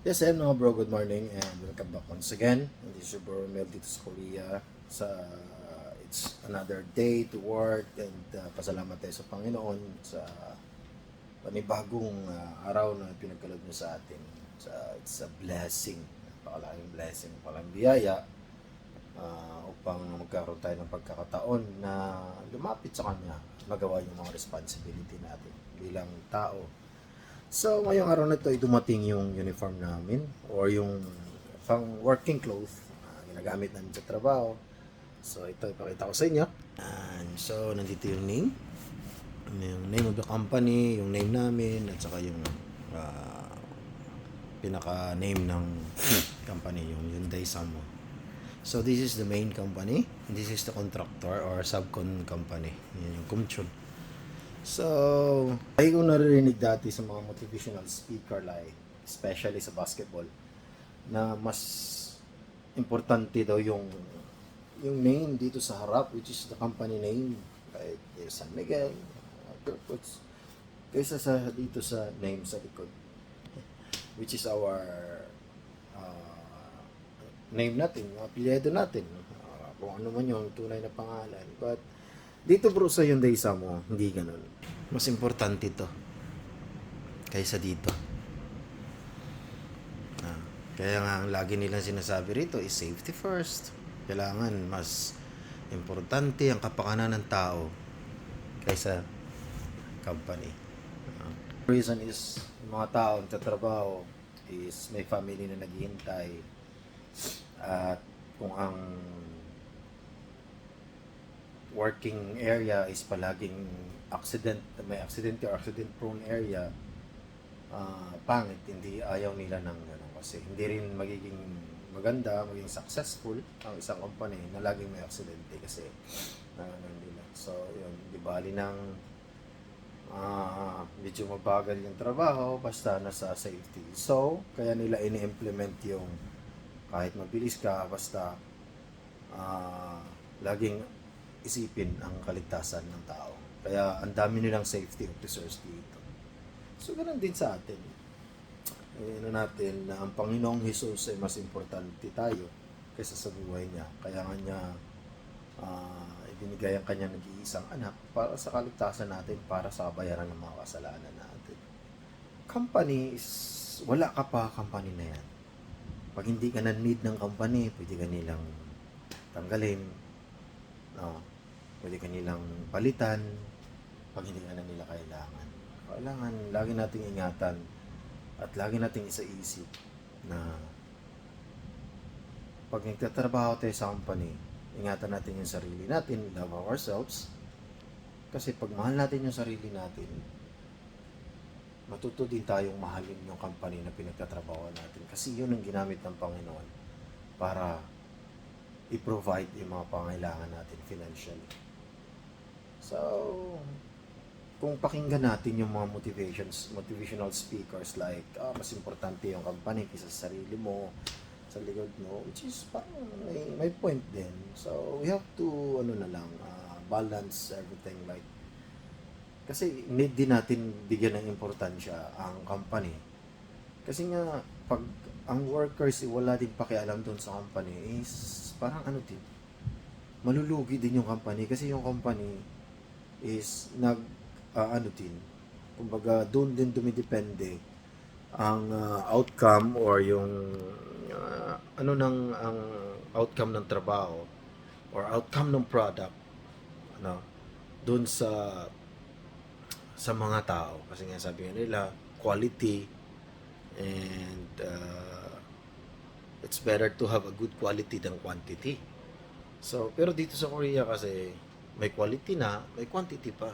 Yes, and mga bro, good morning and welcome back once again. This is your bro Mel dito sa Korea. Sa, it's another day to work and uh, pasalamat tayo sa Panginoon sa panibagong uh, araw na pinagkaloob niya sa atin. Sa, it's a blessing. Napakalaking blessing, napakalaking biyaya uh, upang magkaroon tayo ng pagkakataon na lumapit sa Kanya magawa yung mga responsibility natin bilang tao So, ngayong araw na ito ay dumating yung uniform namin or yung pang working clothes na ginagamit namin sa trabaho. So, ito ipakita ko sa inyo. And so, nandito yung name. Yung name of the company, yung name namin, at saka yung ah, pinaka-name ng company, yung Hyundai Samo. So, this is the main company. This is the contractor or subcon company. Yan yung Kumchon. So, ay ko naririnig dati sa mga motivational speaker like, especially sa basketball, na mas importante daw yung yung name dito sa harap, which is the company name, like San Miguel, Turcots, kaysa sa dito sa name sa likod, which is our uh, name natin, apelyido natin, uh, kung ano man yung tunay na pangalan. But, dito bro sa Hyundai Samo, hindi ganun. Mas importante to kaysa dito. Ah, kaya nga ang lagi nilang sinasabi rito is safety first. Kailangan mas importante ang kapakanan ng tao kaysa company. Ah, reason is yung mga tao sa trabaho is may family na naghihintay at kung ang working area is palaging accident, may accident or accident prone area, ah, pangit, hindi ayaw nila ng gano'n kasi hindi rin magiging maganda, maging successful ang isang company na laging may aksidente kasi na ano nila. So, yun, di bali ng ah, medyo mabagal yung trabaho basta nasa safety. So, kaya nila ini-implement yung kahit mabilis ka, basta ah, laging isipin ang kaligtasan ng tao. Kaya ang dami nilang safety officers dito. So, ganun din sa atin. Eh, ano natin na ang Panginoong Jesus ay mas importante tayo kaysa sa buhay niya. Kaya nga niya ah, ibinigay ang kanyang nag-iisang anak para sa kaligtasan natin, para sa kabayaran ng mga kasalanan natin. Company is, wala ka pa company na yan. Pag hindi ka na need ng company, pwede ka nilang tanggalin. No? Pwede ka nilang palitan pag hindi na nila kailangan. Kailangan lagi nating ingatan at lagi nating isaisip na pag nagtatrabaho tayo sa company, ingatan natin yung sarili natin, love ourselves. Kasi pag mahal natin yung sarili natin, matuto din tayong mahalin yung company na pinagtatrabaho natin. Kasi yun ang ginamit ng Panginoon para i-provide yung mga pangailangan natin financially. So, kung pakinggan natin yung mga motivations, motivational speakers like, ah, mas importante yung company kaysa sa sarili mo, sa likod mo, which is parang may, may point din. So, we have to, ano na lang, ah, balance everything like, kasi need din natin bigyan ng importansya ang company. Kasi nga, pag ang workers eh, wala din pakialam doon sa company is parang ano din, malulugi din yung company kasi yung company is nag ah, ano din, kumbaga doon din dumidepende ang ah, outcome or yung ah, ano ng ang outcome ng trabaho or outcome ng product ano doon sa sa mga tao. Kasi nga sabi nila quality and uh, it's better to have a good quality than quantity so pero dito sa Korea kasi may quality na may quantity pa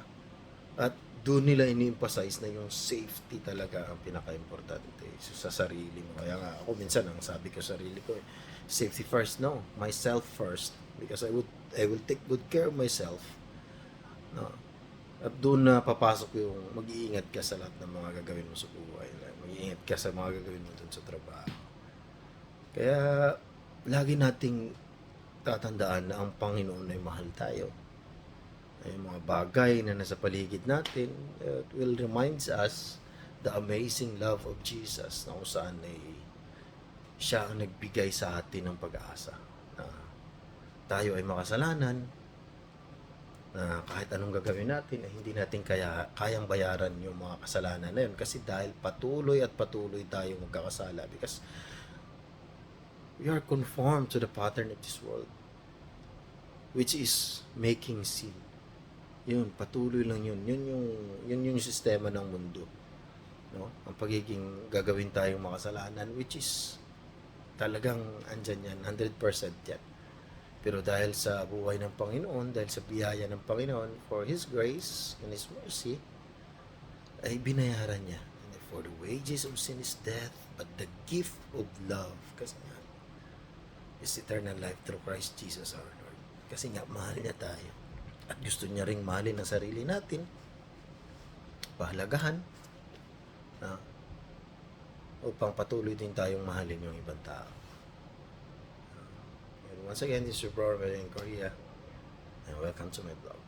at doon nila ini-emphasize na yung safety talaga ang pinaka-importante so, sa sarili mo. Kaya nga ako minsan ang sabi ko sa sarili ko, eh, safety first, no. Myself first because I would I will take good care of myself. No. At doon na papasok yung mag-iingat ka sa lahat ng mga gagawin mo sa buhay. Mag-iingat ka sa mga gagawin mo doon sa trabaho. Kaya lagi nating tatandaan na ang Panginoon ay mahal tayo ay mga bagay na nasa paligid natin it will reminds us the amazing love of Jesus na kung saan ay siya ang nagbigay sa atin ng pag-asa. Na tayo ay makasalanan, na kahit anong gagawin natin, ay hindi natin kaya, kayang bayaran yung mga kasalanan na yun. Kasi dahil patuloy at patuloy tayong magkakasala. Because we are conformed to the pattern of this world. Which is making sin. Yun, patuloy lang yun. Yun yung, yun yung sistema ng mundo. No? Ang pagiging gagawin tayong makasalanan, which is talagang andyan yan, 100% yan. Pero dahil sa buhay ng Panginoon, dahil sa biyaya ng Panginoon, for His grace and His mercy, ay binayaran niya. And for the wages of sin is death, but the gift of love, kasi nga, is eternal life through Christ Jesus our Lord. Kasi nga, mahal niya tayo. At gusto niya ring mahalin ang sarili natin, pahalagahan, na upang patuloy din tayong mahalin yung ibang tao. And once again, this is your brother in Korea, and welcome to my blog.